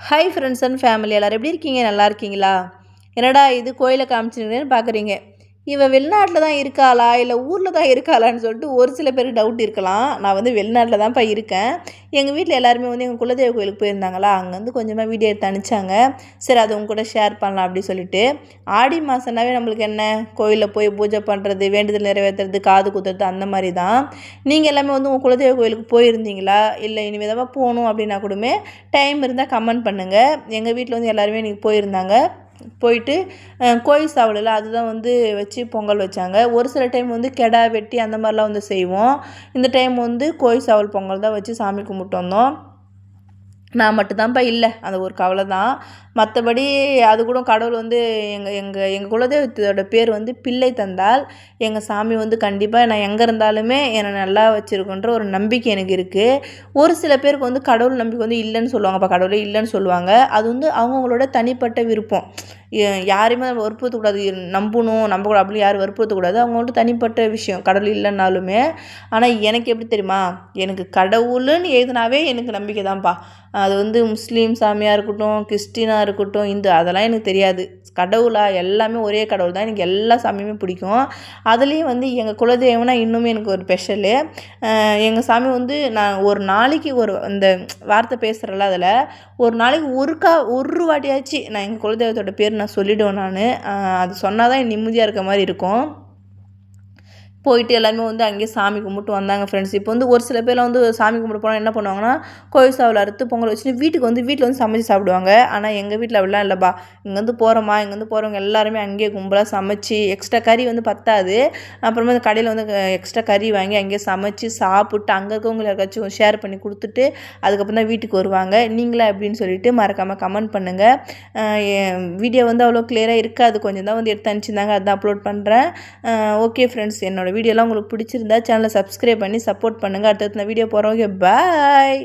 Hi friends and family எல்லோரும் எப்படி இருக்கீங்க? நல்லா இருக்கீங்களா? என்னடா இது கோயிலை காமிச்சிருக்கேன்னு பார்க்குறீங்க. இவன் வெளிநாட்டில் தான் இருக்காளா? இல்லை ஊரில் தான் இருக்காளான்னு சொல்லிட்டு ஒரு சில பேர் டவுட் இருக்கலாம். நான் வந்து வெளிநாட்டில் தான்ப்பா இருக்கேன். எங்கள் வீட்டில் எல்லாருமே வந்து எங்கள் குலதெய்வ கோயிலுக்கு போயிருந்தாங்களா? அங்கேருந்து கொஞ்சமாக வீடியோ எடுத்து அனுப்பிச்சாங்க. சரி அது உங்க கூட ஷேர் பண்ணலாம் அப்படி சொல்லிட்டு. ஆடி மாதம்னாவே நம்மளுக்கு என்ன? கோயிலில் போய் பூஜை பண்ணுறது வேண்டுதல் நிறைவேற்றுறது காது குத்துறது அந்த மாதிரி தான். நீங்கள் எல்லாமே வந்து உங்கள் குலதெய்வ கோயிலுக்கு போயிருந்தீங்களா? இல்லை இனிமேல் தான் போகணும் அப்படின்னா கூடமே டைம் இருந்தால் கமெண்ட் பண்ணுங்கள் எங்கள் வீட்டில் வந்து எல்லாருமே இன்றைக்கி போயிருந்தாங்க. போயிட்டு கோயில் சாவலில் அதுதான் வந்து வச்சு பொங்கல் வச்சாங்க. ஒரு சில டைம் வந்து கெடா வெட்டி அந்த மாதிரிலாம் வந்து செய்வோம். இந்த டைம் வந்து கோயில் சாவல் பொங்கல் தான் வச்சு சாமி கும்பிட்டு வந்தோம். நான் மட்டும்தான்ப்பா இல்லை. அந்த ஒரு கவலை தான் மற்றபடி அது கூட கடவுள் வந்து எங்கள் எங்கள் எங்கள் குலதெய்வத்தோட பேர் வந்து பிள்ளை தந்தால் எங்கள் சாமி வந்து கண்டிப்பாக நான் எங்கே இருந்தாலுமே என்னை நல்லா வச்சுருக்குன்ற ஒரு நம்பிக்கை எனக்கு இருக்குது ஒரு சில பேருக்கு வந்து கடவுள் நம்பிக்கை வந்து இல்லைன்னு சொல்லுவாங்கப்பா கடவுளே இல்லைன்னு சொல்லுவாங்க. அது வந்து அவங்கவுங்களோட தனிப்பட்ட விருப்பம். யாரையுமே வற்புறுத்தக்கூடாது. நம்பணும் நம்பக்கூடாது அப்படி யாரும் வற்புறுத்தக்கூடாது. அவங்கள்ட்ட தனிப்பட்ட விஷயம். கடவுள் இல்லைன்னாலுமே. ஆனால் எனக்கு எப்படி தெரியுமா? எனக்கு கடவுள்னு எழுதினாவே எனக்கு நம்பிக்கை தான்ப்பா அது வந்து முஸ்லீம் சாமியாக இருக்கட்டும் கிறிஸ்டினாக இருக்கட்டும் இந்து அதெல்லாம் எனக்கு தெரியாது. கடவுளாக எல்லாமே ஒரே கடவுள் தான். எனக்கு எல்லா சாமியுமே பிடிக்கும். அதுலேயும் வந்து எங்கள் குலதெய்வம்னா இன்னுமே எனக்கு ஒரு ஸ்பெஷலு எங்கள் சாமி வந்து நான் ஒரு நாளைக்கு ஒரு அந்த வார்த்தை பேசுகிறேன்ல அதில் ஒரு நாளைக்கு ஒருக்கா ஒரு வாட்டியாச்சு நான் எங்கள் குலதெய்வத்தோட பேர் நான் சொல்லிவிடுவேன் நான். அது சொன்னால் தான் நிம்மதியாக இருக்க மாதிரி இருக்கும். போயிட்டு எல்லாருமே வந்து அங்கேயே சாமி கும்பிட்டு வந்தாங்க ஃப்ரெண்ட்ஸ் இப்போ வந்து ஒரு சில பேர்லாம் வந்து சாமி கும்பிட்டு போனால் என்ன பண்ணுவாங்கன்னா கோயில் சாவில் அறுத்து பொங்கல் வச்சுட்டு வீட்டுக்கு வந்து வீட்டில் வந்து சமைச்சு சாப்பிடுவாங்க. ஆனால் எங்கள் வீட்டில் அப்படிலாம் இல்லைப்பா. இங்கேருந்து போகிறோமா இங்கேருந்து போகிறவங்க எல்லாருமே அங்கேயே கும்பலாக சமைச்சு எக்ஸ்ட்ரா கறி வந்து பத்தாது. அப்புறமா இந்த கடையில் வந்து எக்ஸ்ட்ரா கறி வாங்கி அங்கேயே சமைச்சு சாப்பிட்டு அங்கே இருக்கவங்களை யாருக்காச்சும் ஷேர் பண்ணி கொடுத்துட்டு அதுக்கப்புறம் தான் வீட்டுக்கு வருவாங்க. நீங்களே அப்படின்னு சொல்லிட்டு மறக்காமல் கமெண்ட் பண்ணுங்கள் வீடியோ வந்து அவ்வளோ கிளியராக இருக்காது. கொஞ்சம் தான் வந்து எடுத்து அனுப்பிச்சிருந்தாங்க. அதான் அப்லோட் பண்ணுறேன் ஓகே ஃப்ரெண்ட்ஸ் என்னோடய வீடியோலாம் உங்களுக்கு பிடிச்சிருந்தா சேனலை சப்ஸ்கிரைப் பண்ணி சப்போர்ட் பண்ணுங்கள் அடுத்தடுத்த வீடியோ போகிறவங்க பாய்